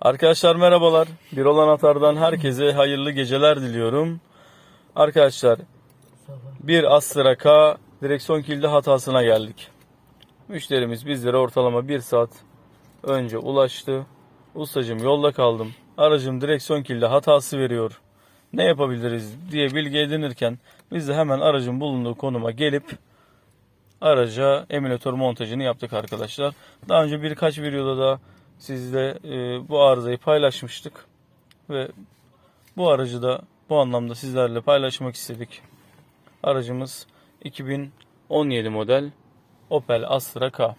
Arkadaşlar merhabalar. Bir olan atardan herkese hayırlı geceler diliyorum. Arkadaşlar bir Astra K direksiyon kilidi hatasına geldik. Müşterimiz bizlere ortalama 1 saat önce ulaştı. Ustacım yolda kaldım. Aracım direksiyon kilidi hatası veriyor. Ne yapabiliriz diye bilgi edinirken biz de hemen aracın bulunduğu konuma gelip araca emülatör montajını yaptık arkadaşlar. Daha önce birkaç videoda da sizle e, bu arızayı paylaşmıştık ve bu aracı da bu anlamda sizlerle paylaşmak istedik. Aracımız 2017 model Opel Astra K.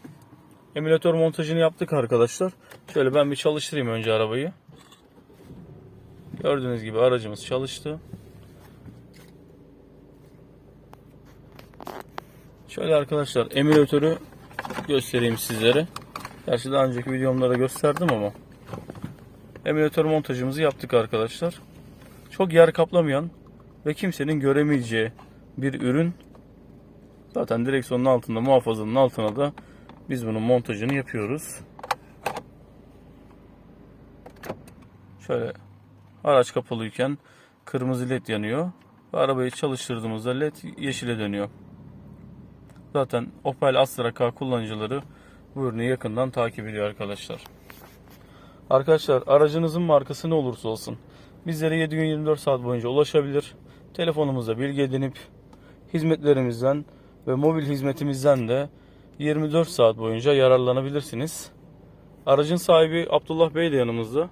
Emülatör montajını yaptık arkadaşlar. Şöyle ben bir çalıştırayım önce arabayı. Gördüğünüz gibi aracımız çalıştı. Şöyle arkadaşlar emülatörü göstereyim sizlere. Gerçi daha önceki videomda da gösterdim ama. Emülatör montajımızı yaptık arkadaşlar. Çok yer kaplamayan ve kimsenin göremeyeceği bir ürün. Zaten direksiyonun altında, muhafazanın altına da biz bunun montajını yapıyoruz. Şöyle araç kapalıyken kırmızı led yanıyor. Ve arabayı çalıştırdığımızda led yeşile dönüyor. Zaten Opel Astra K kullanıcıları bu ürünü yakından takip ediyor arkadaşlar. Arkadaşlar aracınızın markası ne olursa olsun bizlere 7 gün 24 saat boyunca ulaşabilir. Telefonumuzda bilgi edinip hizmetlerimizden ve mobil hizmetimizden de 24 saat boyunca yararlanabilirsiniz. Aracın sahibi Abdullah Bey de yanımızda.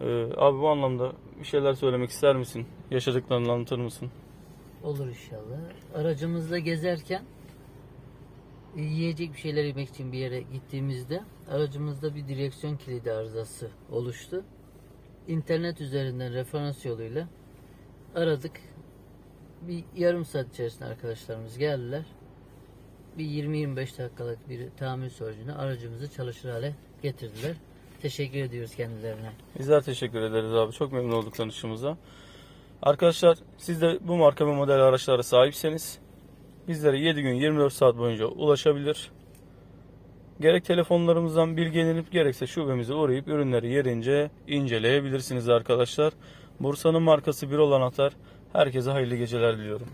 Ee, abi bu anlamda bir şeyler söylemek ister misin? Yaşadıklarını anlatır mısın? Olur inşallah. Aracımızla gezerken yiyecek bir şeyler yemek için bir yere gittiğimizde aracımızda bir direksiyon kilidi arızası oluştu. İnternet üzerinden referans yoluyla aradık. Bir yarım saat içerisinde arkadaşlarımız geldiler. Bir 20-25 dakikalık bir tamir sonucunda aracımızı çalışır hale getirdiler. Teşekkür ediyoruz kendilerine. Bizler teşekkür ederiz abi. Çok memnun olduk tanıştığımıza. Arkadaşlar siz de bu marka ve model araçlara sahipseniz bizlere 7 gün 24 saat boyunca ulaşabilir. Gerek telefonlarımızdan bilgi edinip gerekse şubemize uğrayıp ürünleri yerince inceleyebilirsiniz arkadaşlar. Bursa'nın markası bir olan atar. Herkese hayırlı geceler diliyorum.